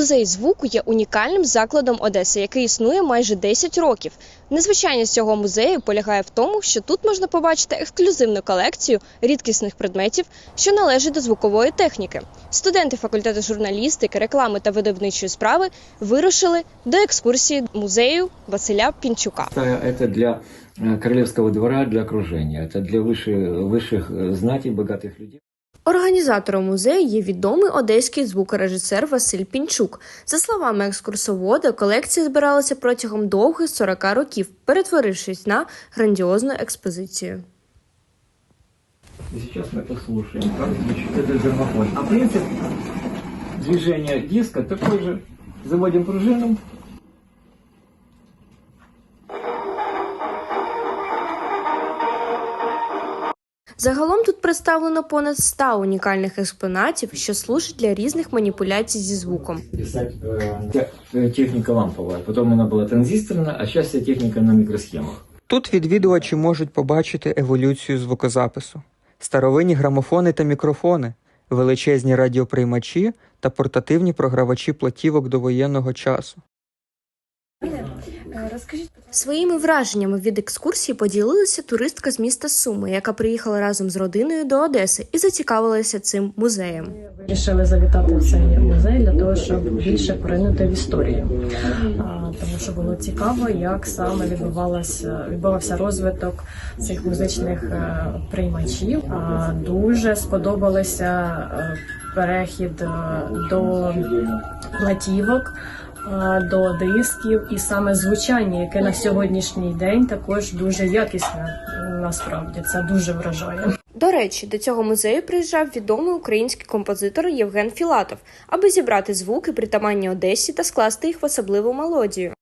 Музей звуку є унікальним закладом Одеси, який існує майже 10 років. Незвичайність цього музею полягає в тому, що тут можна побачити ексклюзивну колекцію рідкісних предметів, що належать до звукової техніки. Студенти факультету журналістики, реклами та видавничої справи вирушили до екскурсії музею Василя Пінчука. Это, это для э, королевского двора, для окружения. Это для высших, высших э, знатей, богатых людей. Організатором музею є відомий одеський звукорежисер Василь Пінчук. За словами екскурсовода, колекція збиралася протягом довгих 40 років, перетворившись на грандіозну експозицію. Сейчас мы послушаем, как звучит этот граммофон. А принцип движения диска такой же. Заводим пружину. Загалом тут представлено понад 100 унікальних експонатів, що служать для різних маніпуляцій зі звуком. Писать э, э, техника ламповая. Потом она была транзисторная, а сейчас вся техника на микросхемах. Тут відвідувачі можуть побачити еволюцію звукозапису, старовинні грамофони та мікрофони, величезні радіоприймачі та портативні програвачі платівок довоєнного часу. Своїми враженнями від екскурсії поділилася туристка з міста Суми, яка приїхала разом з родиною до Одеси і зацікавилася цим музеєм. Вирішили завітати в цей музей для того, щоб більше поринути в історію, тому що було цікаво, як саме відбувалося відбувався розвиток цих музичних е, приймачів. Дуже сподобалося е, перехід е, до платівок. Е, До дисків і саме звучання, яке на сьогоднішній день також дуже якісне. Насправді це дуже вражає. До речі, до цього музею приїжджав відомий український композитор Євген Філатов, аби зібрати звуки притаманні Одесі та скласти їх в особливу мелодію.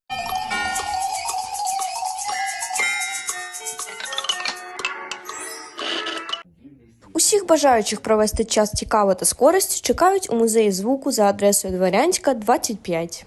Усіх бажаючих провести час цікаво та з користю чекають у музеї звуку за адресою Дворянська, 25.